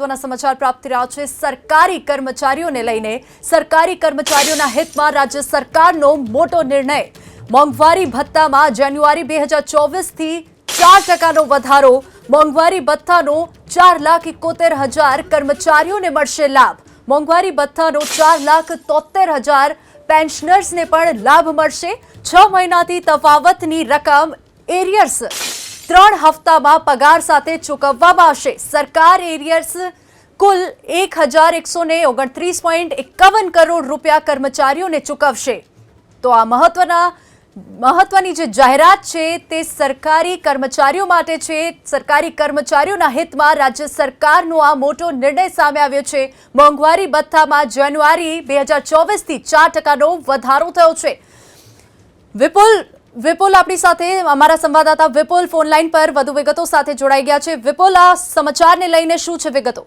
સમાચાર પ્રાપ્ત રહ્યા છે. સરકારી કર્મચારીઓને લઈને સરકારી કર્મચારીઓના હિતમાં રાજ્ય સરકારનો મોટો નિર્ણય. મોંઘવારી ભથ્થામાં જાન્યુઆરી બે હજાર ચોવીસથી ચાર ટકાનો વધારો. મોંઘવારી ભથ્થાનો ચાર લાખ એકોતેર હજાર કર્મચારીઓને મળશે લાભ. મોંઘવારી ભથ્થાનો ચાર લાખ તોતેર હજાર પેન્શનર્સને પણ લાભ મળશે. છ મહિનાથી તફાવતની રકમ એરિયર્સ ત્રણ હપ્તામાં પગાર સાથે ચૂકવવામાં આવશે. સરકાર એરિયર્સ કુલ એક હજાર એકસો ને ઓગણત્રીસ પોઈન્ટ એકાવન કરોડ રૂપિયા કર્મચારીઓને ચૂકવશે. તો આ મહત્વના, મહત્વની જે જાહેરાત છે તે સરકારી કર્મચારીઓ માટે છે. સરકારી કર્મચારીઓના હિતમાં રાજ્ય સરકારનો આ મોટો નિર્ણય સામે આવ્યો છે. મોંઘવારી ભથ્થામાં જાન્યુઆરી બે હજાર ચોવીસથી ચાર ટકાનો વધારો થયો છે. વિપુલ વિપુલ આપણી સાથે, અમારા સંવાદદાતા વિપુલ ફોન લાઈન પર વધુ વિગતો સાથે જોડાઈ ગયા છે. વિપુલ, આ સમાચારને લઈને શું છે વિગતો?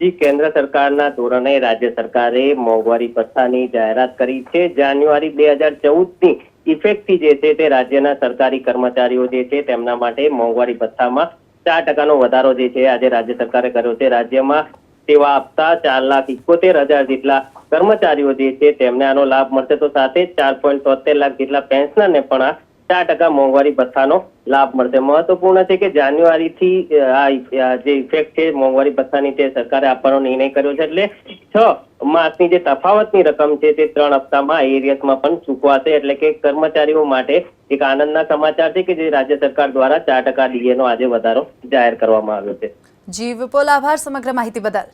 જી, કેન્દ્ર સરકારના ધોરણે રાજ્ય સરકારે મોંઘવારી ભથ્થાની જાહેરાત કરી છે. જાન્યુઆરી બે હજાર ચૌદની ઇફેક્ટથી જે છે તે રાજ્યના સરકારી કર્મચારીઓ જે છે તેમના માટે મોંઘવારી ભથ્થામાં ચાર ટકાનો વધારો જે છે આજે રાજ્ય સરકારે કર્યો છે. રાજ્યમાં સેવા આપતા ચાર લાખ ઇકોતેર હજાર જેટલા કર્મચારીઓ જે છે તેમને આનો લાભ મળશે. તો સાથે ચાર પોઈન્ટ તોતેર લાખ જેટલા પેન્શનરને પણ આ ચાર ટકા મોંઘવારી ભથ્થાનો લાભ મળશે. મહત્વપૂર્ણ છે કે જાન્યુઆરીથી આ જે ઇફેક્ટ છે મોંઘવારી ભથ્થાની તે સરકારે આપવાનો નિર્ણય કર્યો છે. એટલે છ માસની જે તફાવતની રકમ છે તે ત્રણ હપ્તામાં એરિયસમાં પણ ચૂકવાશે. એટલે કે કર્મચારીઓ માટે એક આનંદના સમાચાર છે કે જે રાજ્ય સરકાર દ્વારા ચાર ટકા ડીએનો આજે વધારો જાહેર કરવામાં આવ્યો છે. જી વિપુલ આભાર સમગ્ર માહિતી બદલ.